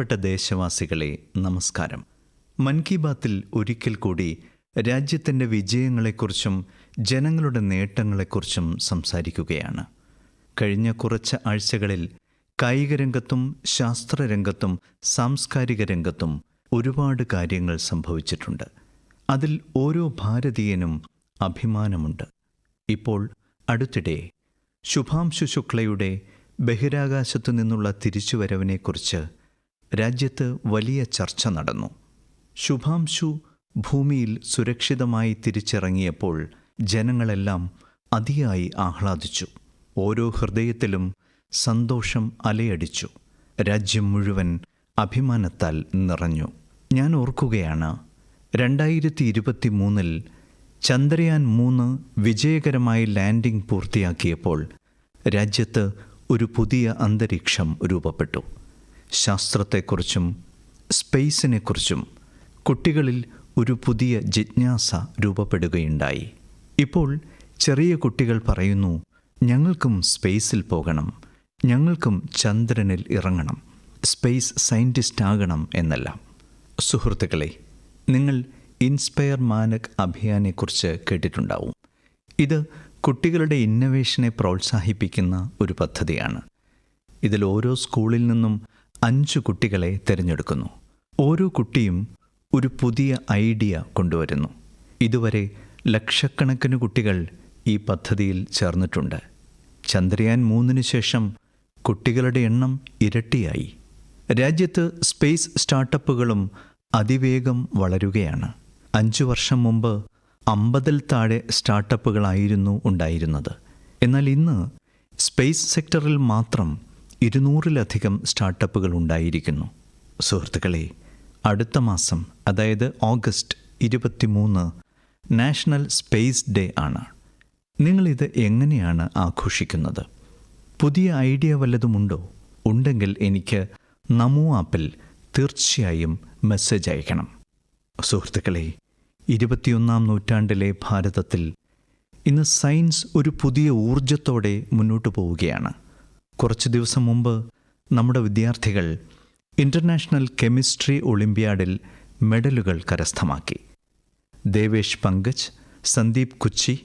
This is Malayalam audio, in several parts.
പ്രിയപ്പെട്ട ദേശവാസികളെ നമസ്കാരം. മൻ കി ബാത്തിൽ ഒരിക്കൽ കൂടി രാജ്യത്തിന്റെ വിജയങ്ങളെക്കുറിച്ചും ജനങ്ങളുടെ നേട്ടങ്ങളെക്കുറിച്ചും സംസാരിക്കുകയാണ്. കഴിഞ്ഞ കുറച്ച് ആഴ്ചകളിൽ കായിക രംഗത്തും ശാസ്ത്രരംഗത്തും സാംസ്കാരിക രംഗത്തും ഒരുപാട് കാര്യങ്ങൾ സംഭവിച്ചിട്ടുണ്ട്. അതിൽ ഓരോ ഭാരതീയനും അഭിമാനമുണ്ട്. ഇപ്പോൾ അടുത്തിടെ ശുഭാംശു ശുക്ലയുടെ ബഹിരാകാശത്തു നിന്നുള്ള തിരിച്ചുവരവിനെക്കുറിച്ച് രാജ്യത്ത് വലിയ ചർച്ച നടന്നു. ശുഭാംശു ഭൂമിയിൽ സുരക്ഷിതമായി തിരിച്ചിറങ്ങിയപ്പോൾ ജനങ്ങളെല്ലാം അതിയായി ആഹ്ലാദിച്ചു. ഓരോ ഹൃദയത്തിലും സന്തോഷം അലയടിച്ചു. രാജ്യം മുഴുവൻ അഭിമാനത്താൽ നിറഞ്ഞു. ഞാൻ ഓർക്കുകയാണ് രണ്ടായിരത്തി ഇരുപത്തി മൂന്നിൽ ചന്ദ്രയാൻ മൂന്ന് വിജയകരമായി ലാൻഡിംഗ് പൂർത്തിയാക്കിയപ്പോൾ രാജ്യത്ത് ഒരു പുതിയ അന്തരീക്ഷം രൂപപ്പെട്ടു. ശാസ്ത്രത്തെക്കുറിച്ചും സ്പേസിനെക്കുറിച്ചും കുട്ടികളിൽ ഒരു പുതിയ ജിജ്ഞാസ രൂപപ്പെടുകയുണ്ടായി. ഇപ്പോൾ ചെറിയ കുട്ടികൾ പറയുന്നു ഞങ്ങൾക്കും സ്പേസിൽ പോകണം. ഞങ്ങൾക്കും ചന്ദ്രനിൽ ഇറങ്ങണം. സ്പേസ് സയന്റിസ്റ്റ് ആകണം എന്നെല്ലാം. സുഹൃത്തുക്കളെ നിങ്ങൾ ഇൻസ്പയർ മാനക് അഭിയാനെക്കുറിച്ച് കേട്ടിട്ടുണ്ടാവും. ഇത് കുട്ടികളുടെ ഇന്നവേഷനെ പ്രോത്സാഹിപ്പിക്കുന്ന ഒരു പദ്ധതിയാണ്. ഇതിൽ ഓരോ സ്കൂളിൽ നിന്നും അഞ്ച് കുട്ടികളെ തിരഞ്ഞെടുക്കുന്നു. ഓരോ കുട്ടിയും ഒരു പുതിയ ഐഡിയ കൊണ്ടുവരുന്നു. ഇതുവരെ ലക്ഷക്കണക്കിന് കുട്ടികൾ ഈ പദ്ധതിയിൽ ചേർന്നിട്ടുണ്ട്. ചന്ദ്രയാൻ മൂന്നിന് ശേഷം കുട്ടികളുടെ എണ്ണം ഇരട്ടിയായി. രാജ്യത്ത് സ്പേസ് സ്റ്റാർട്ടപ്പുകളും അതിവേഗം വളരുകയാണ്. അഞ്ചു വർഷം മുമ്പ് അമ്പതിൽ താഴെ സ്റ്റാർട്ടപ്പുകളായിരുന്നു ഉണ്ടായിരുന്നത്. എന്നാൽ ഇന്ന് സ്പേസ് സെക്ടറിൽ മാത്രം ഇരുന്നൂറിലധികം സ്റ്റാർട്ടപ്പുകൾ ഉണ്ടായിരിക്കുന്നു. സുഹൃത്തുക്കളെ അടുത്ത മാസം അതായത് ഓഗസ്റ്റ് ഇരുപത്തിമൂന്ന് നാഷണൽ സ്പേസ് ഡേ ആണ്. നിങ്ങളിത് എങ്ങനെയാണ് ആഘോഷിക്കുന്നത്? പുതിയ ഐഡിയ വല്ലതുമുണ്ടോ ഉണ്ടെങ്കിൽ എനിക്ക് നമോ ആപ്പിൽ തീർച്ചയായും മെസ്സേജ് അയക്കണം. സുഹൃത്തുക്കളെ ഇരുപത്തിയൊന്നാം നൂറ്റാണ്ടിലെ ഭാരതത്തിൽ ഇന്ന് സയൻസ് ഒരു പുതിയ ഊർജത്തോടെ മുന്നോട്ടു പോവുകയാണ്. കുറച്ച് ദിവസം മുമ്പ് നമ്മുടെ വിദ്യാർത്ഥികൾ ഇന്റർനാഷണൽ കെമിസ്ട്രി ഒളിമ്പ്യാഡിൽ മെഡലുകൾ കരസ്ഥമാക്കി. ദേവേഷ് പങ്കജ് സന്ദീപ് കുച്ചി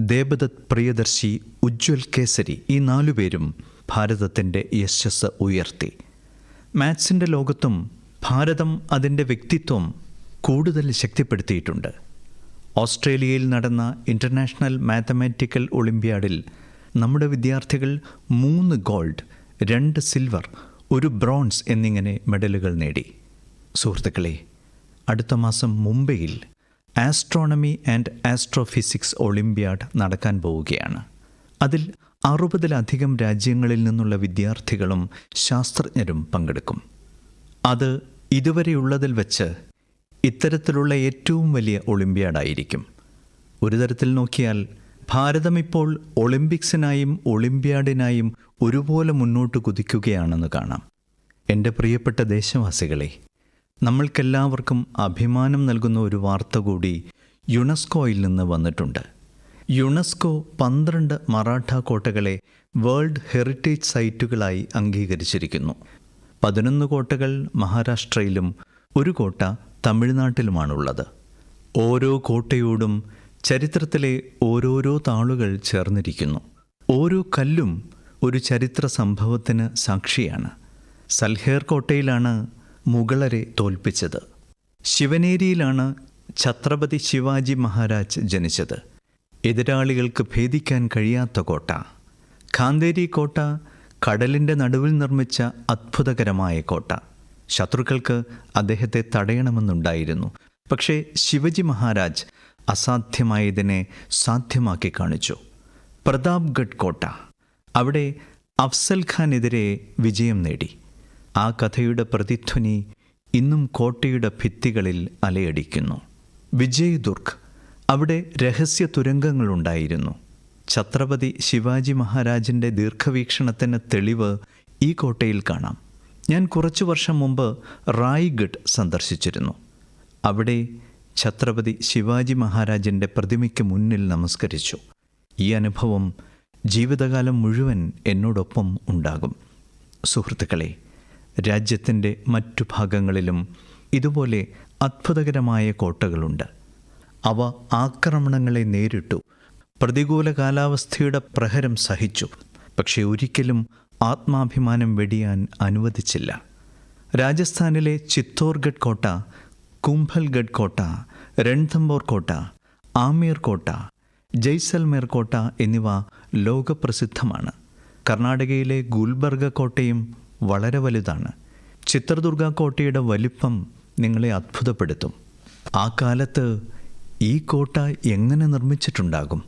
ദേബദത്ത് പ്രിയദർശി ഉജ്ജ്വൽ കേസരി ഈ നാലുപേരും ഭാരതത്തിന്റെ യശസ് ഉയർത്തി. മാത്സിന്റെ ലോകത്തും ഭാരതം അതിന്റെ വ്യക്തിത്വം കൂടുതൽ ശക്തിപ്പെടുത്തിയിട്ടുണ്ട്. ഓസ്ട്രേലിയയിൽ നടന്ന ഇന്റർനാഷണൽ മാത്തമാറ്റിക്കൽ ഒളിമ്പ്യാഡിൽ നമ്മുടെ വിദ്യാർത്ഥികൾ മൂന്ന് ഗോൾഡ് രണ്ട് സിൽവർ ഒരു ബ്രോൺസ് എന്നിങ്ങനെ മെഡലുകൾ നേടി. സുഹൃത്തുക്കളെ അടുത്ത മാസം മുംബൈയിൽ ആസ്ട്രോണമി ആൻഡ് ആസ്ട്രോഫിസിക്സ് ഒളിമ്പ്യാഡ് നടക്കാൻ പോവുകയാണ്. അതിൽ അറുപതിലധികം രാജ്യങ്ങളിൽ നിന്നുള്ള വിദ്യാർത്ഥികളും ശാസ്ത്രജ്ഞരും പങ്കെടുക്കും. അത് ഇതുവരെയുള്ളതിൽ വെച്ച് ഇത്തരത്തിലുള്ള ഏറ്റവും വലിയ ഒളിമ്പ്യാഡായിരിക്കും ഒരു തരത്തിൽ നോക്കിയാൽ ഭാരതം ഇപ്പോൾ ഒളിമ്പിക്സിനായും ഒളിമ്പ്യാഡിനായും ഒരുപോലെ മുന്നോട്ട് കുതിക്കുകയാണെന്ന് കാണാം. എന്റെ പ്രിയപ്പെട്ട ദേശവാസികളെ നമ്മൾക്കെല്ലാവർക്കും അഭിമാനം നൽകുന്ന ഒരു വാർത്ത കൂടി യുനെസ്കോയിൽ നിന്ന് വന്നിട്ടുണ്ട്. യുനെസ്കോ പന്ത്രണ്ട് മറാഠ കോട്ടകളെ വേൾഡ് ഹെറിറ്റേജ് സൈറ്റുകളായി അംഗീകരിച്ചിരിക്കുന്നു. പതിനൊന്ന് കോട്ടകൾ മഹാരാഷ്ട്രയിലും ഒരു കോട്ട തമിഴ്നാട്ടിലുമാണുള്ളത്. ഓരോ കോട്ടയോടും ചരിത്രത്തിലെ ഓരോരോ താളുകൾ ചേർന്നിരിക്കുന്നു. ഓരോ കല്ലും ഒരു ചരിത്ര സംഭവത്തിന് സാക്ഷിയാണ്. സൽഹേർ കോട്ടയിലാണ് മുഗളരെ തോൽപ്പിച്ചത്. ശിവനേരിയിലാണ് ഛത്രപതി ശിവാജി മഹാരാജ് ജനിച്ചത്. എതിരാളികൾക്ക് ഭേദിക്കാൻ കഴിയാത്ത കോട്ട. ഖാന്തേരി കോട്ട കടലിന്റെ നടുവിൽ നിർമ്മിച്ച അത്ഭുതകരമായ കോട്ട. ശത്രുക്കൾക്ക് അദ്ദേഹത്തെ തടയണമെന്നുണ്ടായിരുന്നു. പക്ഷേ ശിവജി മഹാരാജ് അസാധ്യമായതിനെ സാധ്യമാക്കി കാണിച്ചു. പ്രതാപ്ഗഡ് കോട്ട അവിടെ അഫ്സൽ ഖാനെതിരെ വിജയം നേടി. ആ കഥയുടെ പ്രതിധ്വനി ഇന്നും കോട്ടയുടെ ഭിത്തികളിൽ അലയടിക്കുന്നു. വിജയ് ദുർഗ് അവിടെ രഹസ്യ തുരങ്കങ്ങളുണ്ടായിരുന്നു. ഛത്രപതി ശിവാജി മഹാരാജിന്റെ ദീർഘവീക്ഷണത്തിന് തെളിവ് ഈ കോട്ടയിൽ കാണാം. ഞാൻ കുറച്ചു വർഷം മുമ്പ് റായ്ഗഡ് സന്ദർശിച്ചിരുന്നു. അവിടെ ഛത്രപതി ശിവാജി മഹാരാജിന്റെ പ്രതിമയ്ക്ക് മുന്നിൽ നമസ്കരിച്ചു. ഈ അനുഭവം ജീവിതകാലം മുഴുവൻ എന്നോടൊപ്പം ഉണ്ടാകും. സുഹൃത്തുക്കളെ രാജ്യത്തിന്റെ മറ്റു ഭാഗങ്ങളിലും ഇതുപോലെ അത്ഭുതകരമായ കോട്ടകളുണ്ട്. അവ ആക്രമണങ്ങളെ നേരിട്ടു പ്രതികൂല കാലാവസ്ഥയുടെ പ്രഹരം സഹിച്ചു. പക്ഷേ ഒരിക്കലും ആത്മാഭിമാനം വെടിയാൻ അനുവദിച്ചില്ല. രാജസ്ഥാനിലെ ചിത്തോർഗഡ് കോട്ട കുംഭൽഗഡ് കോട്ട രൺതംബോർ കോട്ട ആമീർ കോട്ട ജയ്സൽമേർ കോട്ട എന്നിവ ലോകപ്രസിദ്ധമാണ്. കർണാടകയിലെ ഗുൽബർഗ കോട്ടയും വളരെ വലുതാണ്. ചിത്രദുർഗ കോട്ടയുടെ വലിപ്പം നിങ്ങളെ അത്ഭുതപ്പെടുത്തും. ആ കാലത്ത് ഈ കോട്ട എങ്ങനെ നിർമ്മിച്ചിട്ടുണ്ടാകും?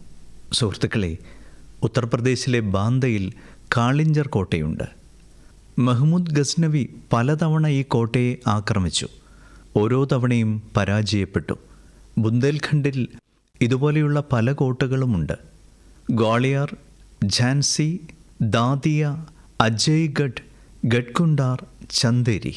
സുഹൃത്തുക്കളെ ഉത്തർപ്രദേശിലെ ബാന്തയിൽ കാളിഞ്ചർ കോട്ടയുണ്ട്. മഹ്മൂദ് ഗസ്നവി പലതവണ ഈ കോട്ടയെ ആക്രമിച്ചു. ഓരോ തവണയും പരാജയപ്പെട്ടു. ബുന്ദേൽഖണ്ഡിൽ ഇതുപോലെയുള്ള പല കോട്ടകളുമുണ്ട്. ഗ്വാളിയർ ഝാൻസി ദാദിയ അജയ്ഗഡ് ഗഡ്കുണ്ടാർ ചന്ദേരി.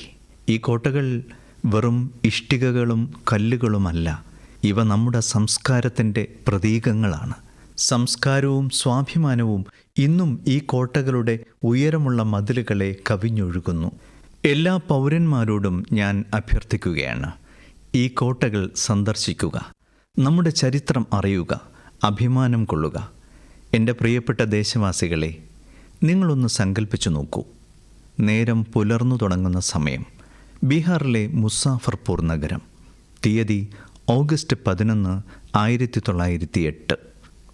ഈ കോട്ടകൾ വെറും ഇഷ്ടികകളും കല്ലുകളുമല്ല. ഇവ നമ്മുടെ സംസ്കാരത്തിന്റെ പ്രതീകങ്ങളാണ്. സംസ്കാരവും സ്വാഭിമാനവും ഇന്നും ഈ കോട്ടകളുടെ ഉയരമുള്ള മതിലുകളെ കവിഞ്ഞൊഴുകുന്നു. എല്ലാ പൗരന്മാരോടും ഞാൻ അഭ്യർത്ഥിക്കുകയാണ്. ഈ കോട്ടകൾ സന്ദർശിക്കുക. നമ്മുടെ ചരിത്രം അറിയുക. അഭിമാനം കൊള്ളുക. എന്റെ പ്രിയപ്പെട്ട ദേശവാസികളെ നിങ്ങളൊന്ന് സങ്കല്പിച്ചു നോക്കൂ. നേരം പുലർന്നു തുടങ്ങുന്ന സമയം. ബീഹാറിലെ മുസാഫർപൂർ നഗരം. തീയതി ഓഗസ്റ്റ് പതിനൊന്ന് ആയിരത്തി തൊള്ളായിരത്തി എട്ട്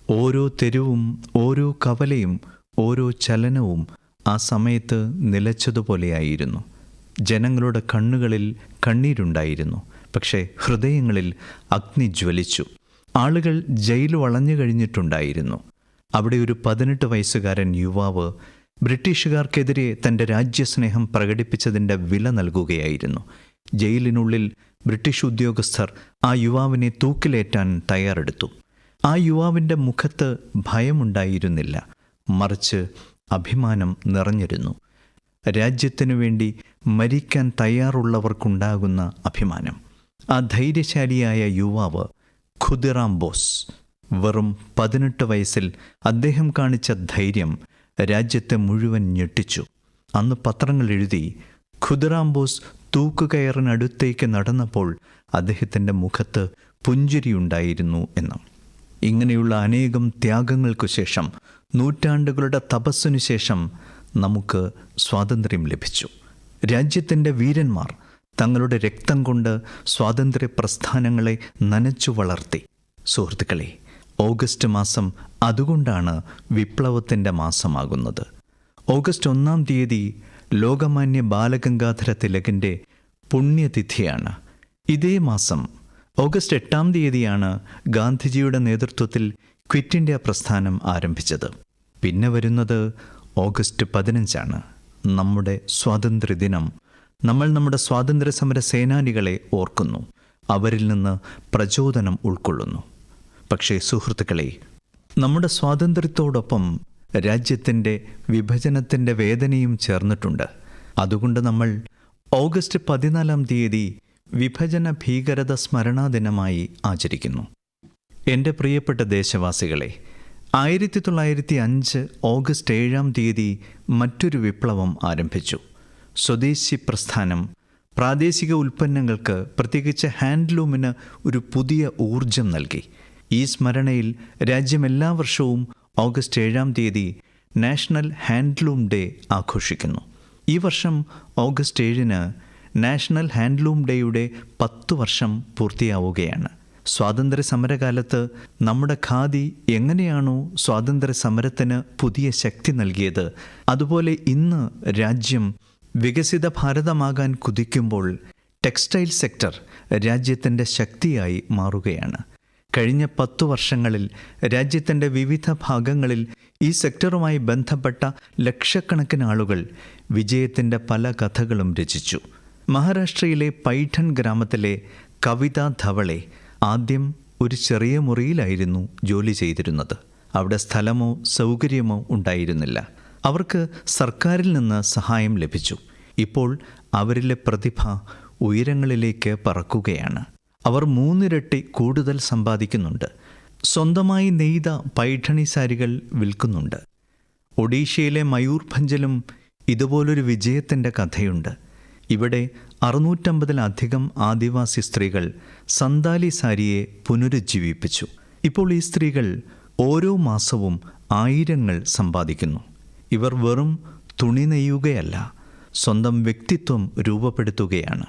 ഓരോ തെരുവും ഓരോ കവലയും ഓരോ ചലനവും ആ സമയത്ത് നിലച്ചതുപോലെയായിരുന്നു. ജനങ്ങളുടെ കണ്ണുകളിൽ കണ്ണീരുണ്ടായിരുന്നു. പക്ഷേ ഹൃദയങ്ങളിൽ അഗ്നി ജ്വലിച്ചു. ആളുകൾ ജയിൽ വളഞ്ഞു കഴിഞ്ഞിട്ടുണ്ടായിരുന്നു. അവിടെ ഒരു പതിനെട്ട് വയസ്സുകാരൻ യുവാവ് ബ്രിട്ടീഷുകാർക്കെതിരെ തന്റെ രാജ്യസ്നേഹം പ്രകടിപ്പിച്ചതിന്റെ വില നൽകുകയായിരുന്നു. ജയിലിനുള്ളിൽ ബ്രിട്ടീഷ് ഉദ്യോഗസ്ഥർ ആ യുവാവിനെ തൂക്കിലേറ്റാൻ തയ്യാറെടുത്തു. ആ യുവാവിന്റെ മുഖത്ത് ഭയമുണ്ടായിരുന്നില്ല. മറിച്ച് അഭിമാനം നിറഞ്ഞിരുന്നു. രാജ്യത്തിനു വേണ്ടി മരിക്കാൻ തയ്യാറുള്ളവർക്കുണ്ടാകുന്ന അഭിമാനം. ആ ധൈര്യശാലിയായ യുവാവ് ഖുദിറാം ബോസ്. വെറും പതിനെട്ട് വയസ്സിൽ അദ്ദേഹം കാണിച്ച ധൈര്യം രാജ്യത്തെ മുഴുവൻ ഞെട്ടിച്ചു. അന്ന് പത്രങ്ങൾ എഴുതി ഖുദിറാം ബോസ് തൂക്കുകയറിനടുത്തേക്ക് നടന്നപ്പോൾ അദ്ദേഹത്തിന്റെ മുഖത്ത് പുഞ്ചിരിയുണ്ടായിരുന്നു എന്ന്. ഇങ്ങനെയുള്ള അനേകം ത്യാഗങ്ങൾക്കു ശേഷം നൂറ്റാണ്ടുകളുടെ തപസ്സിനു ശേഷം നമുക്ക് സ്വാതന്ത്ര്യം ലഭിച്ചു. രാജ്യത്തിന്റെ വീരന്മാർ തങ്ങളുടെ രക്തം കൊണ്ട് സ്വാതന്ത്ര്യ പ്രസ്ഥാനങ്ങളെ നനച്ചു വളർത്തി. സുഹൃത്തുക്കളെ ഓഗസ്റ്റ് മാസം അതുകൊണ്ടാണ് വിപ്ലവത്തിന്റെ മാസമാകുന്നത്. ഓഗസ്റ്റ് ഒന്നാം തീയതി ലോകമാന്യ ബാലഗംഗാധര തിലകിന്റെ പുണ്യതിഥിയാണ്. ഇതേ മാസം ഓഗസ്റ്റ് എട്ടാം തീയതിയാണ് ഗാന്ധിജിയുടെ നേതൃത്വത്തിൽ ക്വിറ്റ് ഇന്ത്യ പ്രസ്ഥാനം ആരംഭിച്ചത്. പിന്നെ വരുന്നത് ഓഗസ്റ്റ് പതിനഞ്ചാണ്. നമ്മുടെ സ്വാതന്ത്ര്യദിനം. നമ്മൾ നമ്മുടെ സ്വാതന്ത്ര്യ സമര സേനാനികളെ ഓർക്കുന്നു. അവരിൽ നിന്ന് പ്രചോദനം ഉൾക്കൊള്ളുന്നു. പക്ഷേ സുഹൃത്തുക്കളെ നമ്മുടെ സ്വാതന്ത്ര്യത്തോടൊപ്പം രാജ്യത്തിന്റെ വിഭജനത്തിന്റെ വേദനയും ചേർന്നിട്ടുണ്ട്. അതുകൊണ്ട് നമ്മൾ ഓഗസ്റ്റ് പതിനാലാം തീയതി വിഭജന ഭീകരത സ്മരണാ ദിനമായി ആചരിക്കുന്നു. എന്റെ പ്രിയപ്പെട്ട ദേശവാസികളെ ആയിരത്തി തൊള്ളായിരത്തി അഞ്ച് ഓഗസ്റ്റ് ഏഴാം തീയതി മറ്റൊരു വിപ്ലവം ആരംഭിച്ചു. സ്വദേശി പ്രസ്ഥാനം. പ്രാദേശിക ഉൽപ്പന്നങ്ങൾക്ക് പ്രത്യേകിച്ച് ഹാൻഡ്ലൂമിന് ഒരു പുതിയ ഊർജം നൽകി. ഈ സ്മരണയിൽ രാജ്യം എല്ലാ വർഷവും ഓഗസ്റ്റ് ഏഴാം തീയതി നാഷണൽ ഹാൻഡ്ലൂം ഡേ ആഘോഷിക്കുന്നു. ഈ വർഷം ഓഗസ്റ്റ് ഏഴിന് നാഷണൽ ഹാൻഡ്ലൂം ഡേയുടെ പത്തു വർഷം പൂർത്തിയാവുകയാണ്. സ്വാതന്ത്ര്യ സമരകാലത്ത് നമ്മുടെ ഖാദി എങ്ങനെയാണോ സ്വാതന്ത്ര്യ സമരത്തിന് പുതിയ ശക്തി നൽകിയത്. അതുപോലെ ഇന്ന് രാജ്യം വികസിത ഭാരതമാകാൻ കുതിക്കുമ്പോൾ ടെക്സ്റ്റൈൽ സെക്ടർ രാജ്യത്തിന്റെ ശക്തിയായി മാറുകയാണ്. കഴിഞ്ഞ പത്തു വർഷങ്ങളിൽ രാജ്യത്തിന്റെ വിവിധ ഭാഗങ്ങളിൽ ഈ സെക്ടറുമായി ബന്ധപ്പെട്ട ലക്ഷക്കണക്കിന് ആളുകൾ വിജയത്തിന്റെ പല കഥകളും രചിച്ചു. മഹാരാഷ്ട്രയിലെ പൈഠൺ ഗ്രാമത്തിലെ കവിത ധവളെ ആദ്യം ഒരു ചെറിയ മുറിയിലായിരുന്നു ജോലി ചെയ്തിരുന്നത്. അവിടെ സ്ഥലമോ സൗകര്യമോ ഉണ്ടായിരുന്നില്ല. അവർക്ക് സർക്കാരിൽ നിന്ന് സഹായം ലഭിച്ചു. ഇപ്പോൾ അവരിലെ പ്രതിഭ ഉയരങ്ങളിലേക്ക് പറക്കുകയാണ്. അവർ മൂന്നിരട്ടി കൂടുതൽ സമ്പാദിക്കുന്നുണ്ട്. സ്വന്തമായി നെയ്ത പൈഠണി സാരികൾ വിൽക്കുന്നുണ്ട്. ഒഡീഷയിലെ മയൂർഭഞ്ചലും ഇതുപോലൊരു വിജയത്തിന്റെ കഥയുണ്ട്. ഇവിടെ അറുന്നൂറ്റമ്പതിലധികം ആദിവാസി സ്ത്രീകൾ സന്താലി സാരിയെ പുനരുജ്ജീവിപ്പിച്ചു. ഇപ്പോൾ ഈ സ്ത്രീകൾ ഓരോ മാസവും ആയിരങ്ങൾ സമ്പാദിക്കുന്നു. ഇവർ വെറും തുണി നെയ്യുകയല്ല സ്വന്തം വ്യക്തിത്വം രൂപപ്പെടുത്തുകയാണ്.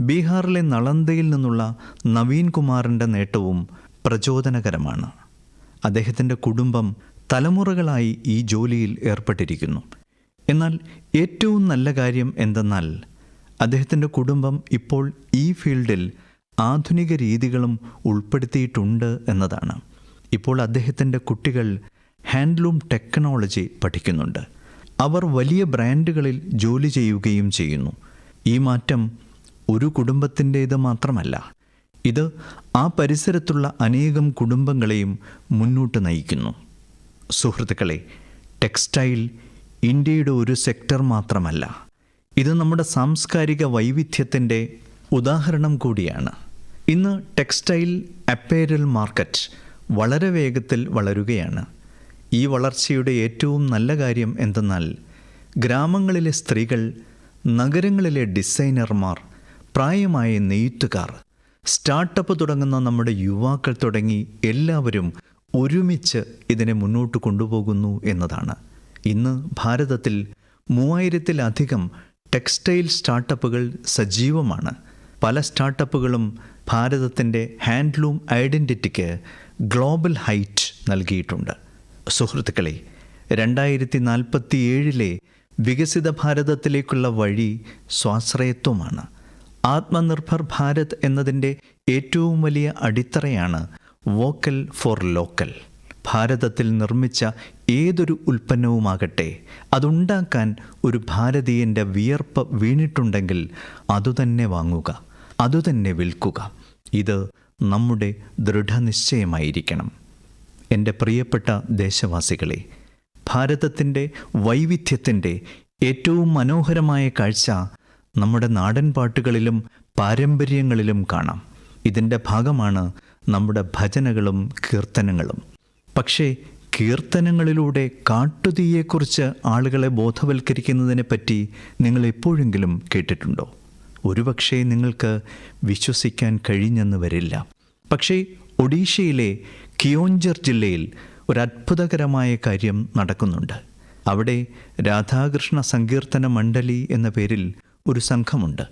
ബീഹാറിലെ നളന്ദയിൽ നിന്നുള്ള നവീൻ കുമാറിന്റെ നേട്ടവും പ്രചോദനകരമാണ്. അദ്ദേഹത്തിന്റെ കുടുംബം തലമുറകളായി ഈ ജോലിയിൽ ഏർപ്പെട്ടിരിക്കുന്നു. എന്നാൽ ഏറ്റവും നല്ല കാര്യം എന്തെന്നാൽ അദ്ദേഹത്തിന്റെ കുടുംബം ഇപ്പോൾ ഈ ഫീൽഡിൽ ആധുനിക രീതികളും ഉൾപ്പെടുത്തിയിട്ടുണ്ട് എന്നതാണ്. ഇപ്പോൾ അദ്ദേഹത്തിന്റെ കുട്ടികൾ ഹാൻഡ്ലൂം ടെക്നോളജി പഠിക്കുന്നുണ്ട്. അവർ വലിയ ബ്രാൻഡുകളിൽ ജോലി ചെയ്യുകയും ചെയ്യുന്നു. ഈ മാറ്റം ഒരു കുടുംബത്തിന്റേത് മാത്രമല്ല ഇത് ആ പരിസരത്തുള്ള അനേകം കുടുംബങ്ങളെയും മുന്നോട്ട് നയിക്കുന്നു. സുഹൃത്തുക്കളെ ടെക്സ്റ്റൈൽ ഇന്ത്യയുടെ ഒരു സെക്ടർ മാത്രമല്ല ഇത് നമ്മുടെ സാംസ്കാരിക വൈവിധ്യത്തിന്റെ ഉദാഹരണം കൂടിയാണ്. ഇന്ന് ടെക്സ്റ്റൈൽ അപ്പേരൽ മാർക്കറ്റ് വളരെ വേഗത്തിൽ വളരുകയാണ്. ഈ വളർച്ചയുടെ ഏറ്റവും നല്ല കാര്യം എന്തെന്നാൽ ഗ്രാമങ്ങളിലെ സ്ത്രീകൾ നഗരങ്ങളിലെ ഡിസൈനർമാർ പ്രായമായ നെയ്ത്തുകാർ സ്റ്റാർട്ടപ്പ് തുടങ്ങുന്ന നമ്മുടെ യുവാക്കൾ തുടങ്ങി എല്ലാവരും ഒരുമിച്ച് ഇതിനെ മുന്നോട്ട് കൊണ്ടുപോകുന്നു എന്നതാണ്. ഇന്ന് ഭാരതത്തിൽ മൂവായിരത്തിലധികം ടെക്സ്റ്റൈൽ സ്റ്റാർട്ടപ്പുകൾ സജീവമാണ്. പല സ്റ്റാർട്ടപ്പുകളും ഭാരതത്തിന്റെ ഹാൻഡ്ലൂം ഐഡന്റിറ്റിക്ക് ഗ്ലോബൽ ഹൈറ്റ് നൽകിയിട്ടുണ്ട്. സുഹൃത്തുക്കളെ രണ്ടായിരത്തി നാൽപ്പത്തി ഏഴിലെ വികസിത ഭാരതത്തിലേക്കുള്ള വഴി സ്വാശ്രയത്വമാണ്. ആത്മനിർഭർ ഭാരത് എന്നതിന്റെ ഏറ്റവും വലിയ അടിത്തറയാണ് വോക്കൽ ഫോർ ലോക്കൽ. ഭാരതത്തിൽ നിർമ്മിച്ച ഏതൊരു ഉൽപ്പന്നവുമാകട്ടെ അതുണ്ടാക്കാൻ ഒരു ഭാരതീയന്റെ വിയർപ്പ് വീണിട്ടുണ്ടെങ്കിൽ അതുതന്നെ വാങ്ങുക അതുതന്നെ വിൽക്കുക. ഇത് നമ്മുടെ ദൃഢനിശ്ചയമായിരിക്കണം. എന്റെ പ്രിയപ്പെട്ട ദേശവാസികളെ ഭാരതത്തിന്റെ വൈവിധ്യത്തിന്റെ ഏറ്റവും മനോഹരമായ കാഴ്ച നമ്മുടെ നാടൻ പാട്ടുകളിലും പാരമ്പര്യങ്ങളിലും കാണാം. ഇതിന്റെ ഭാഗമാണ് നമ്മുടെ ഭജനകളും കീർത്തനങ്ങളും. പക്ഷേ കീർത്തനങ്ങളിലൂടെ കാട്ടുതീയെക്കുറിച്ച് ആളുകളെ ബോധവൽക്കരിക്കുന്നതിനെ പറ്റി നിങ്ങൾ എപ്പോഴെങ്കിലും കേട്ടിട്ടുണ്ടോ? ഒരുപക്ഷേ നിങ്ങൾക്ക് വിശ്വസിക്കാൻ കഴിഞ്ഞെന്ന് വരില്ല. പക്ഷേ ഒഡീഷയിലെ കിയോഞ്ചർ ജില്ലയിൽ ഒരു അത്ഭുതകരമായ കാര്യം നടക്കുന്നുണ്ട്. അവിടെ രാധാകൃഷ്ണ സങ്കീർത്തന മണ്ഡലി എന്ന പേരിൽ ഒരു സംഘമുണ്ട്.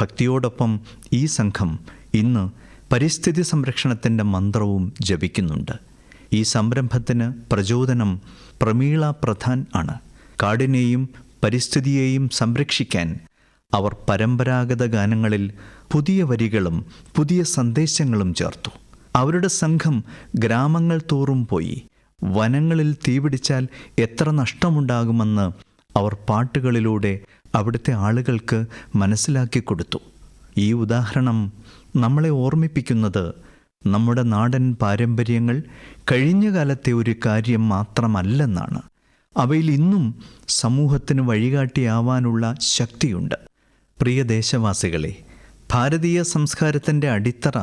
ഭക്തിയോടൊപ്പം ഈ സംഘം ഇന്ന് പരിസ്ഥിതി സംരക്ഷണത്തിന്റെ മന്ത്രവും ജപിക്കുന്നുണ്ട്. ഈ സംരംഭത്തിന് പ്രചോദനം പ്രമീള പ്രധാൻ ആണ്. കാടിനെയും പരിസ്ഥിതിയെയും സംരക്ഷിക്കാൻ അവർ പരമ്പരാഗത ഗാനങ്ങളിൽ പുതിയ വരികളും പുതിയ സന്ദേശങ്ങളും ചേർത്തു. അവരുടെ സംഘം ഗ്രാമങ്ങൾ തോറും പോയി. വനങ്ങളിൽ തീപിടിച്ചാൽ എത്ര നഷ്ടമുണ്ടാകുമെന്ന് അവർ പാട്ടുകളിലൂടെ അവിടുത്തെ ആളുകൾക്ക് മനസ്സിലാക്കി കൊടുത്തു. ഈ ഉദാഹരണം നമ്മളെ ഓർമ്മിപ്പിക്കുന്നത് നമ്മുടെ നാടൻ പാരമ്പര്യങ്ങൾ കഴിഞ്ഞ കാലത്തെ ഒരു കാര്യം മാത്രമല്ലെന്നാണ്. അവയിൽ ഇന്നും സമൂഹത്തിന് വഴികാട്ടിയാവാനുള്ള ശക്തിയുണ്ട്. പ്രിയ ദേശവാസികളെ ഭാരതീയ സംസ്കാരത്തിന്റെ അടിത്തറ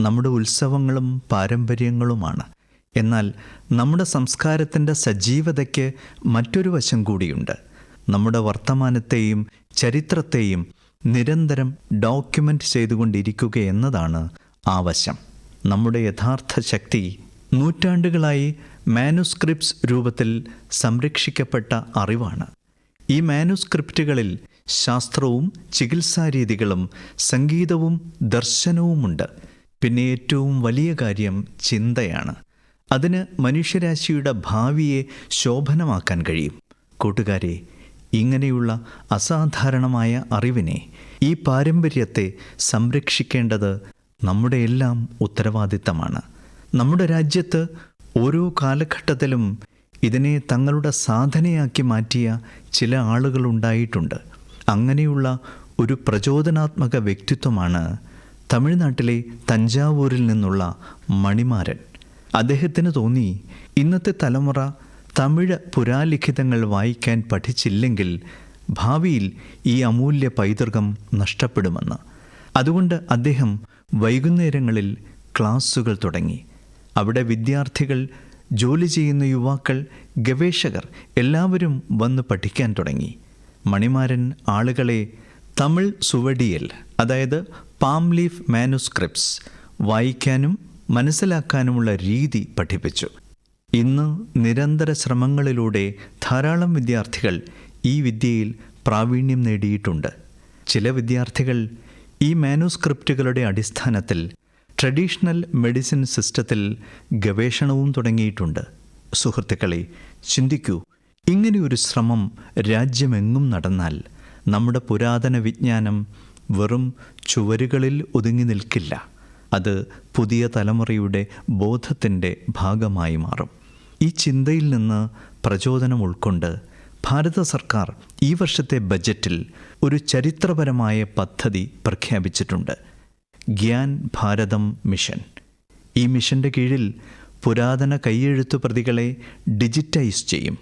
നമ്മുടെ ഉത്സവങ്ങളും പാരമ്പര്യങ്ങളുമാണ്. എന്നാൽ നമ്മുടെ സംസ്കാരത്തിന്റെ സജീവതയ്ക്ക് മറ്റൊരു വശം കൂടിയുണ്ട്. നമ്മുടെ വർത്തമാനത്തെയും ചരിത്രത്തെയും നിരന്തരം ഡോക്യുമെന്റ് ചെയ്തുകൊണ്ടിരിക്കുക എന്നതാണ് ആ വശം. നമ്മുടെ യഥാർത്ഥ ശക്തി നൂറ്റാണ്ടുകളായി മാനുസ്ക്രിപ്റ്റ്സ് രൂപത്തിൽ സംരക്ഷിക്കപ്പെട്ട അറിവാണ്. ഈ മാനുസ്ക്രിപ്റ്റുകളിൽ ശാസ്ത്രവും ചികിത്സാരീതികളും സംഗീതവും ദർശനവുമുണ്ട്. പിന്നെ ഏറ്റവും വലിയ കാര്യം ചിന്തയാണ്. അതിന് മനുഷ്യരാശിയുടെ ഭാവിയെ ശോഭനമാക്കാൻ കഴിയും. കൂട്ടുകാരെ ഇങ്ങനെയുള്ള അസാധാരണമായ അറിവിനെ ഈ പാരമ്പര്യത്തെ സംരക്ഷിക്കേണ്ടത് നമ്മുടെ എല്ലാം ഉത്തരവാദിത്തമാണ്. നമ്മുടെ രാജ്യത്ത് ഓരോ കാലഘട്ടത്തിലും ഇതിനെ തങ്ങളുടെ സാധനയാക്കി മാറ്റിയ ചില ആളുകളുണ്ടായിട്ടുണ്ട് അങ്ങനെയുള്ള ഒരു പ്രചോദനാത്മക വ്യക്തിത്വമാണ് തമിഴ്നാട്ടിലെ തഞ്ചാവൂരിൽ നിന്നുള്ള മണിമാരൻ. അദ്ദേഹത്തിന് തോന്നി ഇന്നത്തെ തലമുറ തമിഴ് പുരാലിഖിതങ്ങൾ വായിക്കാൻ പഠിച്ചില്ലെങ്കിൽ ഭാവിയിൽ ഈ അമൂല്യ പൈതൃകം നഷ്ടപ്പെടുമെന്ന്. അതുകൊണ്ട് അദ്ദേഹം വൈകുന്നേരങ്ങളിൽ ക്ലാസ്സുകൾ തുടങ്ങി. അവിടെ വിദ്യാർത്ഥികൾ ജോലി ചെയ്യുന്ന യുവാക്കൾ ഗവേഷകർ എല്ലാവരും വന്ന് പഠിക്കാൻ തുടങ്ങി. മണിമാരൻ ആളുകളെ തമിഴ് സുവടിയൽ അതായത് പാം ലീഫ് മാനുസ്ക്രിപ്റ്റ്സ് വായിക്കാനും മനസ്സിലാക്കാനുമുള്ള രീതി പഠിപ്പിച്ചു. ഇന്ന് നിരന്തര ശ്രമങ്ങളിലൂടെ ധാരാളം വിദ്യാർത്ഥികൾ ഈ വിദ്യയിൽ പ്രാവീണ്യം നേടിയിട്ടുണ്ട്. ചില വിദ്യാർത്ഥികൾ ഈ മാനുസ്ക്രിപ്റ്റുകളുടെ അടിസ്ഥാനത്തിൽ ട്രഡീഷണൽ മെഡിസിൻ സിസ്റ്റത്തിൽ ഗവേഷണവും തുടങ്ങിയിട്ടുണ്ട്. സുഹൃത്തുക്കളെ ചിന്തിക്കൂ. ഇങ്ങനെയൊരു ശ്രമം രാജ്യമെങ്ങും നടന്നാൽ നമ്മുടെ പുരാതന വിജ്ഞാനം വെറും ചുവരുകളിൽ ഒതുങ്ങി നിൽക്കില്ല. അത് പുതിയ തലമുറയുടെ ബോധത്തിന്റെ ഭാഗമായി മാറും. ഈ ചിന്തയിൽ നിന്ന് പ്രചോദനം ഉൾക്കൊണ്ട് ഭാരത സർക്കാർ ഈ വർഷത്തെ ബജറ്റിൽ ഒരു ചരിത്രപരമായ പദ്ധതി പ്രഖ്യാപിച്ചിട്ടുണ്ട്. ഗ്യാൻ ഭാരതം മിഷൻ. ഈ മിഷന്റെ കീഴിൽ പുരാതന കൈയെഴുത്തു പ്രതികളെ ഡിജിറ്റൈസ് ചെയ്യും.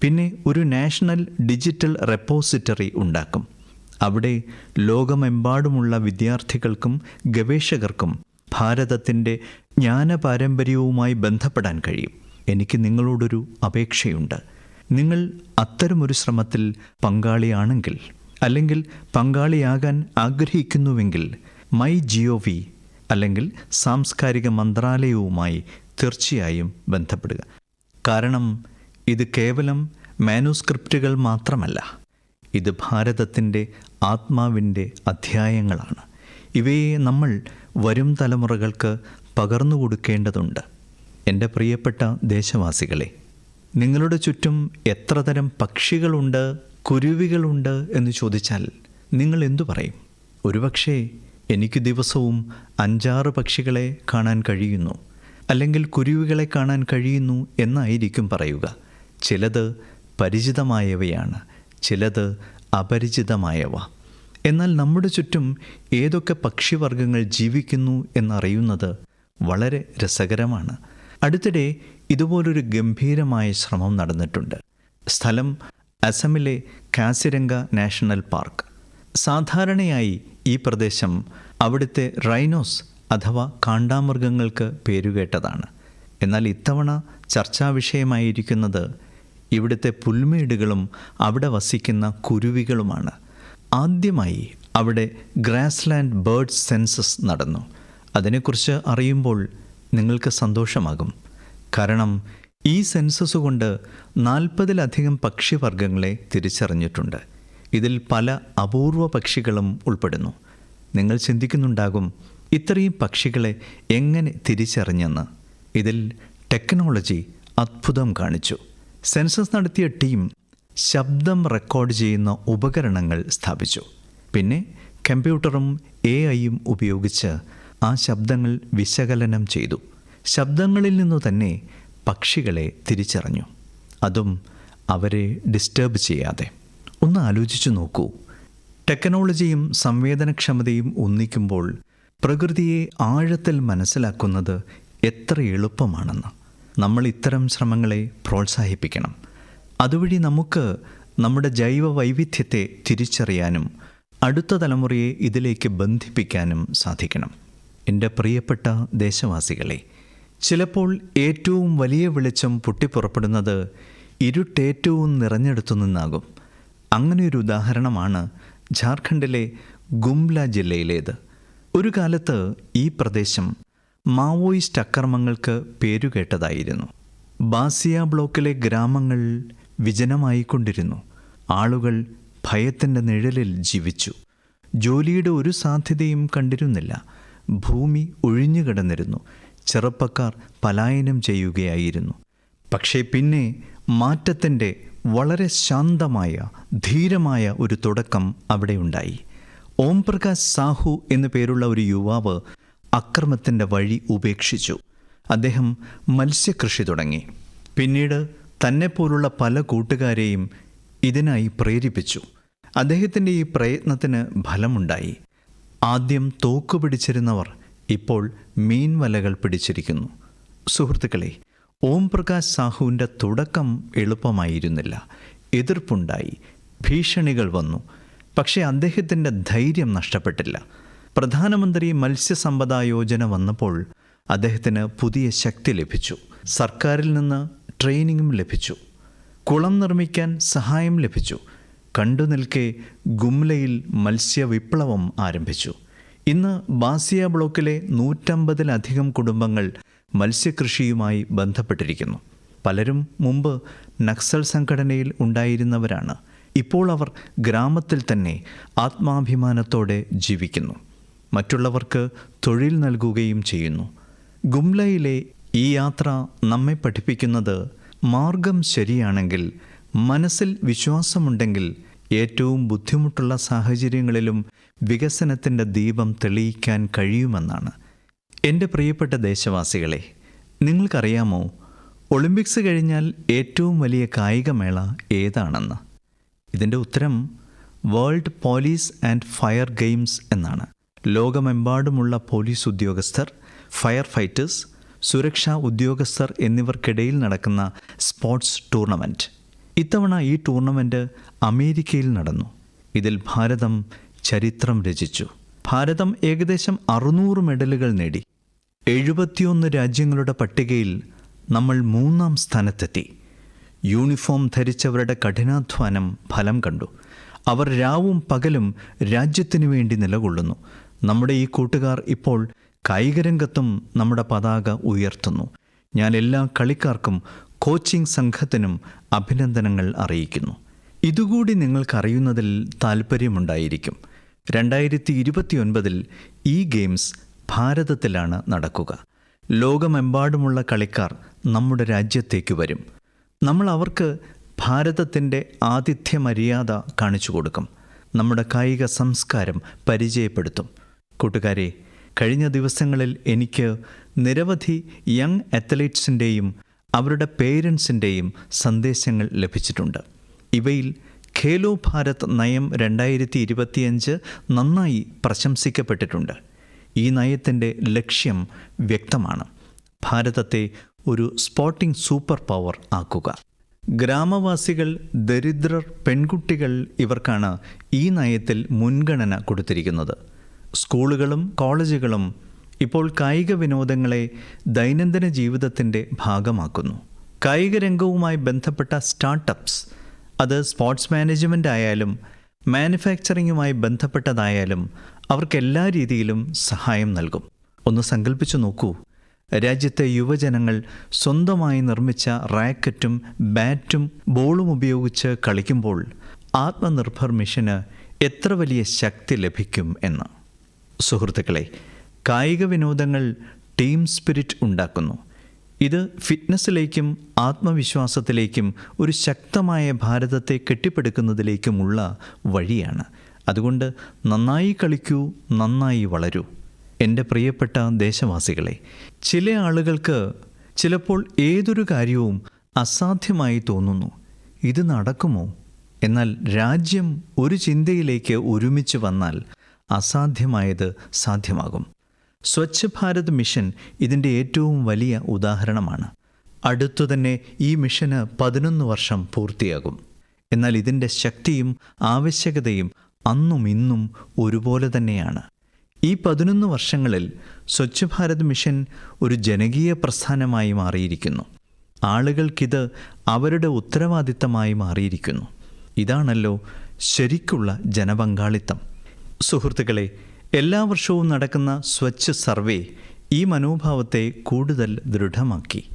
പിന്നെ ഒരു നാഷണൽ ഡിജിറ്റൽ റെപ്പോസിറ്ററി ഉണ്ടാക്കും. അവിടെ ലോകമെമ്പാടുമുള്ള വിദ്യാർത്ഥികൾക്കും ഗവേഷകർക്കും ഭാരതത്തിന്റെ ജ്ഞാനപാരമ്പര്യവുമായി ബന്ധപ്പെടാൻ കഴിയും. എനിക്ക് നിങ്ങളോടൊരു അപേക്ഷയുണ്ട്. നിങ്ങൾ അത്തരമൊരു ശ്രമത്തിൽ പങ്കാളിയാണെങ്കിൽ അല്ലെങ്കിൽ പങ്കാളിയാകാൻ ആഗ്രഹിക്കുന്നുവെങ്കിൽ മൈ ജിഒ വി അല്ലെങ്കിൽ സാംസ്കാരിക മന്ത്രാലയവുമായി തീർച്ചയായും ബന്ധപ്പെടുക. കാരണം ഇത് കേവലം മാനുസ്ക്രിപ്റ്റുകൾ മാത്രമല്ല ഇത് ഭാരതത്തിന്റെ ആത്മാവിന്റെ അധ്യായങ്ങളാണ്. ഇവയെ നമ്മൾ വരും തലമുറകൾക്ക് പകർന്നു കൊടുക്കേണ്ടതുണ്ട് എന്റെ പ്രിയപ്പെട്ട ദേശവാസികളെ നിങ്ങളുടെ ചുറ്റും എത്ര തരം പക്ഷികളുണ്ട് കുരുവികളുണ്ട് എന്ന് ചോദിച്ചാൽ നിങ്ങൾ എന്തു പറയും? ഒരുപക്ഷേ എനിക്ക് ദിവസവും അഞ്ചാറ് പക്ഷികളെ കാണാൻ കഴിയുന്നു അല്ലെങ്കിൽ കുരുവികളെ കാണാൻ കഴിയുന്നു എന്നായിരിക്കും പറയുക. ചിലത് പരിചിതമായവയാണ് ചിലത് അപരിചിതമായവ. എന്നാൽ നമ്മുടെ ചുറ്റും ഏതൊക്കെ പക്ഷിവർഗങ്ങൾ ജീവിക്കുന്നു എന്നറിയുന്നത് വളരെ രസകരമാണ്. അടുത്തിടെ ഇതുപോലൊരു ഗംഭീരമായ ശ്രമം നടന്നിട്ടുണ്ട്. സ്ഥലം അസമിലെ കാസിരംഗ നാഷണൽ പാർക്ക്. സാധാരണയായി ഈ പ്രദേശം അവിടുത്തെ റൈനോസ് അഥവാ കാണ്ടാമൃഗങ്ങൾക്ക് പേരുകേട്ടതാണ്. എന്നാൽ ഇത്തവണ ചർച്ചാ വിഷയമായിരിക്കുന്നത് ഇവിടുത്തെ പുൽമേടുകളും അവിടെ വസിക്കുന്ന കുരുവികളുമാണ്. ആദ്യമായി അവിടെ ഗ്രാസ്ലാൻഡ് ബേർഡ് സെൻസസ് നടന്നു. അതിനെക്കുറിച്ച് അറിയുമ്പോൾ നിങ്ങൾക്ക് സന്തോഷമാകും. കാരണം ഈ സെൻസസ് കൊണ്ട് നാൽപ്പതിലധികം പക്ഷിവർഗങ്ങളെ തിരിച്ചറിഞ്ഞിട്ടുണ്ട്. ഇതിൽ പല അപൂർവ പക്ഷികളും ഉൾപ്പെടുന്നു. നിങ്ങൾ ചിന്തിക്കുന്നുണ്ടാകും ഇത്രയും പക്ഷികളെ എങ്ങനെ തിരിച്ചറിഞ്ഞെന്ന്. ഇതിൽ ടെക്നോളജി അത്ഭുതം കാണിച്ചു. സെൻസസ് നടത്തിയ ടീം ശബ്ദം റെക്കോർഡ് ചെയ്യുന്ന ഉപകരണങ്ങൾ സ്ഥാപിച്ചു. പിന്നെ കമ്പ്യൂട്ടറും എ ഐയും ഉപയോഗിച്ച് ആ ശബ്ദങ്ങൾ വിശകലനം ചെയ്തു. ശബ്ദങ്ങളിൽ നിന്നു തന്നെ പക്ഷികളെ തിരിച്ചറിഞ്ഞു. അതും അവരെ ഡിസ്റ്റേബ് ചെയ്യാതെ. ഒന്ന് ആലോചിച്ചു നോക്കൂ. ടെക്നോളജിയും സംവേദനക്ഷമതയും ഒന്നിക്കുമ്പോൾ പ്രകൃതിയെ ആഴത്തിൽ മനസ്സിലാക്കുന്നത് എത്ര എളുപ്പമാണെന്ന് നമ്മൾ ഇത്തരം ശ്രമങ്ങളെ പ്രോത്സാഹിപ്പിക്കണം. അതുവഴി നമുക്ക് നമ്മുടെ ജൈവ വൈവിധ്യത്തെ തിരിച്ചറിയാനും അടുത്ത തലമുറയെ ഇതിലേക്ക് ബന്ധിപ്പിക്കാനും സാധിക്കണം. എന്റെ പ്രിയപ്പെട്ട ദേശവാസികളെ ചിലപ്പോൾ ഏറ്റവും വലിയ വെളിച്ചം പൊട്ടിപ്പുറപ്പെടുന്നത് ഇരുട്ടേറ്റവും നിറഞ്ഞെടുത്തു നിന്നാകും. അങ്ങനെയൊരു ഉദാഹരണമാണ് ജാർഖണ്ഡിലെ ഗുംല ജില്ലയിലേത്. ഒരു കാലത്ത് ഈ പ്രദേശം മാവോയിസ്റ്റ് അക്രമങ്ങൾക്ക് പേരുകേട്ടതായിരുന്നു. ബാസിയ ബ്ലോക്കിലെ ഗ്രാമങ്ങൾ വിജനമായിക്കൊണ്ടിരുന്നു. ആളുകൾ ഭയത്തിന്റെ നിഴലിൽ ജീവിച്ചു. ജോലിയുടെ ഒരു സാധ്യതയും കണ്ടിരുന്നില്ല. ഭൂമി ഒഴിഞ്ഞുകിടന്നിരുന്നു. ചെറുപ്പക്കാർ പലായനം ചെയ്യുകയായിരുന്നു. പക്ഷേ പിന്നെ മാറ്റത്തിന്റെ വളരെ ശാന്തമായ ധീരമായ ഒരു തുടക്കം അവിടെ ഉണ്ടായി. ഓം പ്രകാശ് സാഹു എന്നു പേരുള്ള ഒരു യുവാവ് അക്രമത്തിന്റെ വഴി ഉപേക്ഷിച്ചു. അദ്ദേഹം മത്സ്യകൃഷി തുടങ്ങി. പിന്നീട് തന്നെപ്പോലുള്ള പല കൂട്ടുകാരെയും ഇതിനായി പ്രേരിപ്പിച്ചു. അദ്ദേഹത്തിന്റെ ഈ പ്രയത്നത്തിന് ഫലമുണ്ടായി. ആദ്യം തോക്ക് പിടിച്ചിരുന്നവർ ഇപ്പോൾ മീൻവലകൾ പിടിച്ചിരിക്കുന്നു. സുഹൃത്തുക്കളെ ഓം പ്രകാശ് സാഹുവിന്റെ തുടക്കം എളുപ്പമായിരുന്നില്ല. എതിർപ്പുണ്ടായി. ഭീഷണികൾ വന്നു. പക്ഷേ അദ്ദേഹത്തിന്റെ ധൈര്യം നഷ്ടപ്പെട്ടില്ല. പ്രധാനമന്ത്രി മത്സ്യസമ്പദ യോജന വന്നപ്പോൾ അദ്ദേഹത്തിന് പുതിയ ശക്തി ലഭിച്ചു. സർക്കാരിൽ നിന്ന് ട്രെയിനിങ്ങും ലഭിച്ചു. കുളം നിർമ്മിക്കാൻ സഹായം ലഭിച്ചു. കണ്ടു നിൽക്കെ ഗുംലയിൽ മത്സ്യവിപ്ലവം ആരംഭിച്ചു. ഇന്ന് ബാസിയ ബ്ലോക്കിലെ നൂറ്റമ്പതിലധികം കുടുംബങ്ങൾ മത്സ്യകൃഷിയുമായി ബന്ധപ്പെട്ടിരിക്കുന്നു. പലരും മുമ്പ് നക്സൽ സംഘടനയിൽ ഉണ്ടായിരുന്നവരാണ്. ഇപ്പോൾ അവർ ഗ്രാമത്തിൽ തന്നെ ആത്മാഭിമാനത്തോടെ ജീവിക്കുന്നു. മറ്റുള്ളവർക്ക് തൊഴിൽ നൽകുകയും ചെയ്യുന്നു. ഗുംലയിലെ ഈ യാത്ര നമ്മെ പഠിപ്പിക്കുന്നത് മാർഗം ശരിയാണെങ്കിൽ മനസ്സിൽ വിശ്വാസമുണ്ടെങ്കിൽ ഏറ്റവും ബുദ്ധിമുട്ടുള്ള സാഹചര്യങ്ങളിലും വികസനത്തിന്റെ ദീപം തെളിയിക്കാൻ കഴിയുമെന്നാണ്. എന്റെ പ്രിയപ്പെട്ട ദേശവാസികളെ നിങ്ങൾക്കറിയാമോ ഒളിമ്പിക്സ് കഴിഞ്ഞാൽ ഏറ്റവും വലിയ കായികമേള ഏതാണെന്ന്? ഇതിന്റെ ഉത്തരം world police and fire games എന്നാണ്. ലോകമെമ്പാടുമുള്ള പോലീസ് ഉദ്യോഗസ്ഥർ ഫയർ ഫൈറ്റേഴ്സ് സുരക്ഷാ ഉദ്യോഗസ്ഥർ എന്നിവർക്കിടയിൽ നടക്കുന്ന സ്പോർട്സ് ടൂർണമെന്റ് ഇത്തവണ ഈ ടൂർണമെന്റ് അമേരിക്കയിൽ നടന്നു. ഇതിൽ ഭാരതം ചരിത്രം രചിച്ചു. ഭാരതം ഏകദേശം അറുന്നൂറ് മെഡലുകൾ നേടി. എഴുപത്തിയൊന്ന് രാജ്യങ്ങളുടെ പട്ടികയിൽ നമ്മൾ മൂന്നാം സ്ഥാനത്തെത്തി. യൂണിഫോം ധരിച്ചവരുടെ കഠിനാധ്വാനം ഫലം കണ്ടു. അവർ രാവും പകലും രാജ്യത്തിനു വേണ്ടി നിലകൊള്ളുന്നു. നമ്മുടെ ഈ കൂട്ടുകാർ ഇപ്പോൾ കായികരംഗത്തും നമ്മുടെ പതാക ഉയർത്തുന്നു. ഞാൻ എല്ലാ കളിക്കാർക്കും കോച്ചിംഗ് സംഘത്തിനും അഭിനന്ദനങ്ങൾ അറിയിക്കുന്നു. ഇതുകൂടി നിങ്ങൾക്കറിയുന്നതിൽ താൽപ്പര്യമുണ്ടായിരിക്കും. രണ്ടായിരത്തി ഇരുപത്തിയൊൻപതിൽ ഈ ഗെയിംസ് ഭാരതത്തിലാണ് നടക്കുക. ലോകമെമ്പാടുമുള്ള കളിക്കാർ നമ്മുടെ രാജ്യത്തേക്ക് വരും. നമ്മൾ അവർക്ക് ഭാരതത്തിന്റെ ആതിഥ്യ മര്യാദ കാണിച്ചു കൊടുക്കും. നമ്മുടെ കായിക സംസ്കാരം പരിചയപ്പെടുത്തും. കൂട്ടുകാരെ കഴിഞ്ഞ ദിവസങ്ങളിൽ എനിക്ക് നിരവധി യങ് അത്ലറ്റ്സിന്റെയും അവരുടെ പേരൻസിന്റെയും സന്ദേശങ്ങൾ ലഭിച്ചിട്ടുണ്ട്. ഇവയിൽ ഖേലോ ഭാരത് നയം രണ്ടായിരത്തി ഇരുപത്തിയഞ്ച് നന്നായി പ്രശംസിക്കപ്പെട്ടിട്ടുണ്ട്. ഈ നയത്തിന്റെ ലക്ഷ്യം വ്യക്തമാണ്. ഭാരതത്തെ ഒരു സ്പോർട്ടിംഗ് സൂപ്പർ പവർ ആക്കുക. ഗ്രാമവാസികൾ ദരിദ്രർ പെൺകുട്ടികൾ ഇവർക്കാണ് ഈ നയത്തിൽ മുൻഗണന കൊടുത്തിരിക്കുന്നത്. സ്കൂളുകളും കോളേജുകളും ഇപ്പോൾ കായിക വിനോദങ്ങളെ ദൈനംദിന ജീവിതത്തിന്റെ ഭാഗമാക്കുന്നു. കായിക രംഗവുമായി ബന്ധപ്പെട്ട സ്റ്റാർട്ടപ്സ് അത് സ്പോർട്സ് മാനേജ്മെന്റ് ആയാലും മാനുഫാക്ചറിങ്ങുമായി ബന്ധപ്പെട്ടതായാലും അവർക്ക് എല്ലാ രീതിയിലും സഹായം നൽകും. ഒന്ന് സങ്കല്പിച്ചു നോക്കൂ. രാജ്യത്തെ യുവജനങ്ങൾ സ്വന്തമായി നിർമ്മിച്ച റാക്കറ്റും ബാറ്റും ബോളും ഉപയോഗിച്ച് കളിക്കുമ്പോൾ ആത്മനിർഭർ മിഷന് എത്ര വലിയ ശക്തി ലഭിക്കും എന്ന്. സുഹൃത്തുക്കളെ കായിക വിനോദങ്ങൾ ടീം സ്പിരിറ്റ് ഉണ്ടാക്കുന്നു. ഇത് ഫിറ്റ്നസ്സിലേക്കും ആത്മവിശ്വാസത്തിലേക്കും ഒരു ശക്തമായ ഭാരതത്തെ കെട്ടിപ്പടുക്കുന്നതിലേക്കുമുള്ള വഴിയാണ്. അതുകൊണ്ട് നന്നായി കളിക്കൂ നന്നായി വളരൂ. എന്റെ പ്രിയപ്പെട്ട ദേശവാസികളെ ചില ആളുകൾക്ക് ചിലപ്പോൾ ഏതൊരു കാര്യവും അസാധ്യമായി തോന്നുന്നു. ഇത് നടക്കുമോ? എന്നാൽ രാജ്യം ഒരു ചിന്തയിലേക്ക് ഒരുമിച്ച് വന്നാൽ അസാധ്യമായത് സാധ്യമാകും. സ്വച്ഛ് ഭാരത് മിഷൻ ഇതിന്റെ ഏറ്റവും വലിയ ഉദാഹരണമാണ്. അടുത്തു തന്നെ ഈ മിഷന് പതിനൊന്ന് വർഷം പൂർത്തിയാകും. എന്നാൽ ഇതിന്റെ ശക്തിയും ആവശ്യകതയും അന്നും ഇന്നും ഒരുപോലെ തന്നെയാണ്. ഈ പതിനൊന്ന് വർഷങ്ങളിൽ സ്വച്ഛ് ഭാരത് മിഷൻ ഒരു ജനകീയ പ്രസ്ഥാനമായി മാറിയിരിക്കുന്നു. ആളുകൾക്കിത് അവരുടെ ഉത്തരവാദിത്തമായി മാറിയിരിക്കുന്നു. ഇതാണല്ലോ ശരിക്കുള്ള ജനപങ്കാളിത്തം. സുഹൃത്തുക്കളെ എല്ലാ വർഷവും നടക്കുന്ന സ്വച്ഛ് സർവേ ഈ മനോഭാവത്തെ കൂടുതൽ ദൃഢമാക്കി.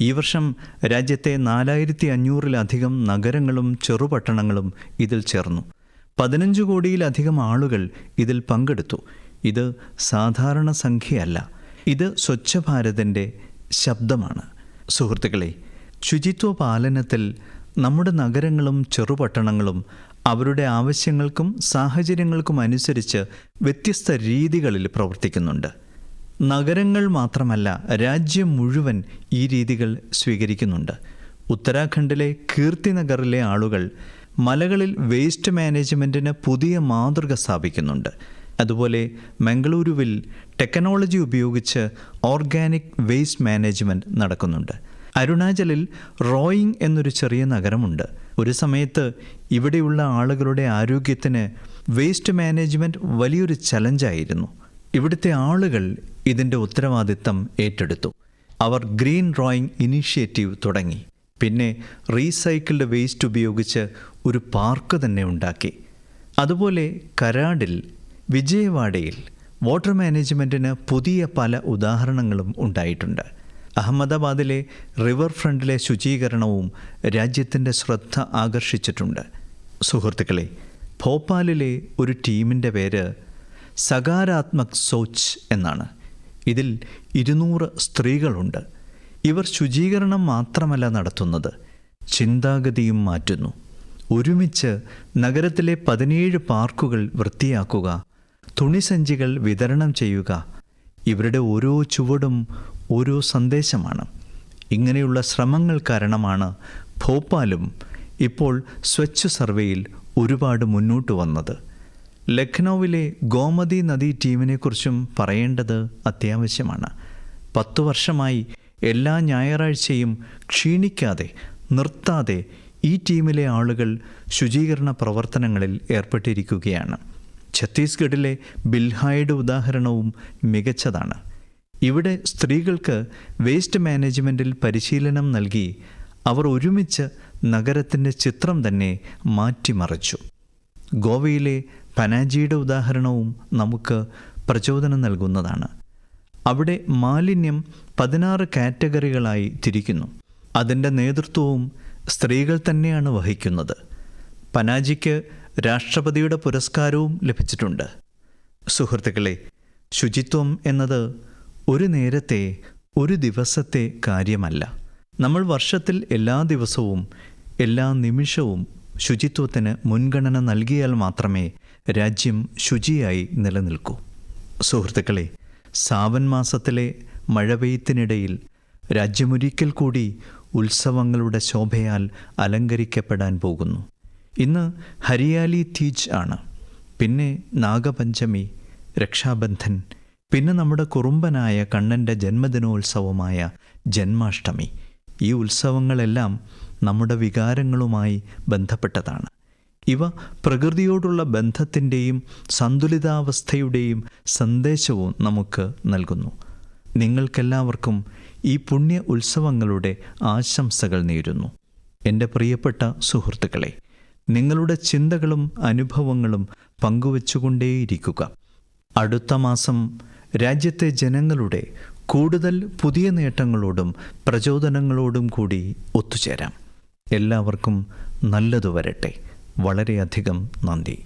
ഈ വർഷം രാജ്യത്തെ നാലായിരത്തി അഞ്ഞൂറിലധികം നഗരങ്ങളും ചെറുപട്ടണങ്ങളും ഇതിൽ ചേർന്നു. പതിനഞ്ച് കോടിയിലധികം ആളുകൾ ഇതിൽ പങ്കെടുത്തു. ഇത് സാധാരണ സംഖ്യയല്ല. ഇത് സ്വച്ഛ ഭാരതിന്റെ ശബ്ദമാണ്. സുഹൃത്തുക്കളെ ശുചിത്വ പാലനത്തിൽ നമ്മുടെ നഗരങ്ങളും ചെറുപട്ടണങ്ങളും അവരുടെ ആവശ്യങ്ങൾക്കും സാഹചര്യങ്ങൾക്കും അനുസരിച്ച് വ്യത്യസ്ത രീതികളിൽ പ്രവർത്തിക്കുന്നുണ്ട്. നഗരങ്ങൾ മാത്രമല്ല രാജ്യം മുഴുവൻ ഈ രീതികൾ സ്വീകരിക്കുന്നുണ്ട്. ഉത്തരാഖണ്ഡിലെ കീർത്തിനഗറിലെ ആളുകൾ മലകളിൽ വേസ്റ്റ് മാനേജ്മെന്റിന് പുതിയ മാതൃക സ്ഥാപിക്കുന്നുണ്ട്. അതുപോലെ മംഗളൂരുവിൽ ടെക്നോളജി ഉപയോഗിച്ച് ഓർഗാനിക് വേസ്റ്റ് മാനേജ്മെന്റ് നടക്കുന്നുണ്ട്. അരുണാചലിൽ റോയിങ് എന്നൊരു ചെറിയ നഗരമുണ്ട്. ഒരു സമയത്ത് ഇവിടെയുള്ള ആളുകളുടെ ആരോഗ്യത്തിന് വേസ്റ്റ് മാനേജ്മെന്റ് വലിയൊരു ചലഞ്ചായിരുന്നു ഇവിടുത്തെ ആളുകൾ ഇതിന്റെ ഉത്തരവാദിത്തം ഏറ്റെടുത്തു. അവർ ഗ്രീൻ ഡ്രോയിങ് ഇനീഷ്യേറ്റീവ് തുടങ്ങി. പിന്നെ റീസൈക്കിൾഡ് വേസ്റ്റ് ഉപയോഗിച്ച് ഒരു പാർക്ക് തന്നെ ഉണ്ടാക്കി. അതുപോലെ കരാടിൽ വിജയവാഡയിൽ വാട്ടർ മാനേജ്മെന്റിന് പുതിയ പല ഉദാഹരണങ്ങളും ഉണ്ടായിട്ടുണ്ട്. അഹമ്മദാബാദിലെ റിവർ ഫ്രണ്ടിലെ ശുചീകരണവും രാജ്യത്തിന്റെ ശ്രദ്ധ ആകർഷിച്ചിട്ടുണ്ട്. സുഹൃത്തുക്കളെ ഭോപ്പാലിലെ ഒരു ടീമിന്റെ പേര് സകാരാത്മക് സോച്ച് എന്നാണ്. ഇതിൽ ഇരുന്നൂറ് സ്ത്രീകളുണ്ട്. ഇവർ ശുചീകരണം മാത്രമല്ല നടത്തുന്നത് ചിന്താഗതിയും മാറ്റുന്നു. ഒരുമിച്ച് നഗരത്തിലെ പതിനേഴ് പാർക്കുകൾ വൃത്തിയാക്കുക തുണിസഞ്ചികൾ വിതരണം ചെയ്യുക ഇവരുടെ ഓരോ ചുവടും ഓരോ സന്ദേശമാണ്. ഇങ്ങനെയുള്ള ശ്രമങ്ങൾ കാരണമാണ് ഭോപ്പാലും ഇപ്പോൾ സ്വച്ഛ് സർവേയിൽ ഒരുപാട് മുന്നോട്ട് വന്നത്. ലഖ്നൌവിലെ ഗോമതി നദി ടീമിനെക്കുറിച്ചും പറയേണ്ടത് അത്യാവശ്യമാണ്. പത്തു വർഷമായി എല്ലാ ഞായറാഴ്ചയും ക്ഷീണിക്കാതെ നിർത്താതെ ഈ ടീമിലെ ആളുകൾ ശുചീകരണ പ്രവർത്തനങ്ങളിൽ ഏർപ്പെട്ടിരിക്കുകയാണ്. ഛത്തീസ്ഗഡിലെ ബിൽഹായുടെ ഉദാഹരണവും മികച്ചതാണ്. ഇവിടെ സ്ത്രീകൾക്ക് വേസ്റ്റ് മാനേജ്മെന്റിൽ പരിശീലനം നൽകി അവർ ഒരുമിച്ച് നഗരത്തിന്റെ ചിത്രം തന്നെ മാറ്റിമറിച്ചു. ഗോവയിലെ പനാജിയുടെ ഉദാഹരണവും നമുക്ക് പ്രചോദനം നൽകുന്നതാണ്. അവിടെ മാലിന്യം പതിനാറ് കാറ്റഗറികളായി തിരിക്കുന്നു. അതിന്റെ നേതൃത്വവും സ്ത്രീകൾ തന്നെയാണ് വഹിക്കുന്നത്. പനാജിക്ക് രാഷ്ട്രപതിയുടെ പുരസ്കാരവും ലഭിച്ചിട്ടുണ്ട്. സുഹൃത്തുക്കളെ ശുചിത്വം എന്നത് ഒരു നേരത്തെ ഒരു ദിവസത്തെ കാര്യമല്ല. നമ്മൾ വർഷത്തിൽ എല്ലാ ദിവസവും എല്ലാ നിമിഷവും ശുചിത്വത്തിന് മുൻഗണന നൽകിയാൽ മാത്രമേ രാജ്യം ശുചിയായി നിലനിൽക്കൂ. സുഹൃത്തുക്കളെ സാവൻ മാസത്തിലെ മഴപെയ്ത്തിനിടയിൽ രാജ്യമൊരിക്കൽ കൂടി ഉത്സവങ്ങളുടെ ശോഭയാൽ അലങ്കരിക്കപ്പെടാൻ പോകുന്നു. ഇന്ന് ഹരിയാലി തീജ് ആണ്. പിന്നെ നാഗപഞ്ചമി രക്ഷാബന്ധൻ പിന്നെ നമ്മുടെ കുറുമ്പനായ കണ്ണന്റെ ജന്മദിനോത്സവമായ ജന്മാഷ്ടമി. ഈ ഉത്സവങ്ങളെല്ലാം നമ്മുടെ വികാരങ്ങളുമായി ബന്ധപ്പെട്ടതാണ്. ഇവ പ്രകൃതിയോടുള്ള ബന്ധത്തിന്റെയും സന്തുലിതാവസ്ഥയുടെയും സന്ദേശവും നമുക്ക് നൽകുന്നു. നിങ്ങൾക്കെല്ലാവർക്കും ഈ പുണ്യ ഉത്സവങ്ങളുടെ ആശംസകൾ നേരുന്നു. എന്റെ പ്രിയപ്പെട്ട സുഹൃത്തുക്കളെ നിങ്ങളുടെ ചിന്തകളും അനുഭവങ്ങളും പങ്കുവച്ചുകൊണ്ടേയിരിക്കുക. അടുത്ത മാസം രാജ്യത്തെ ജനങ്ങളുടെ കൂടുതൽ പുതിയ നേട്ടങ്ങളോടും പ്രചോദനങ്ങളോടും കൂടി ഒത്തുചേരാം. എല്ലാവർക്കും നല്ലതു വരട്ടെ വളരെയധികം നന്ദി.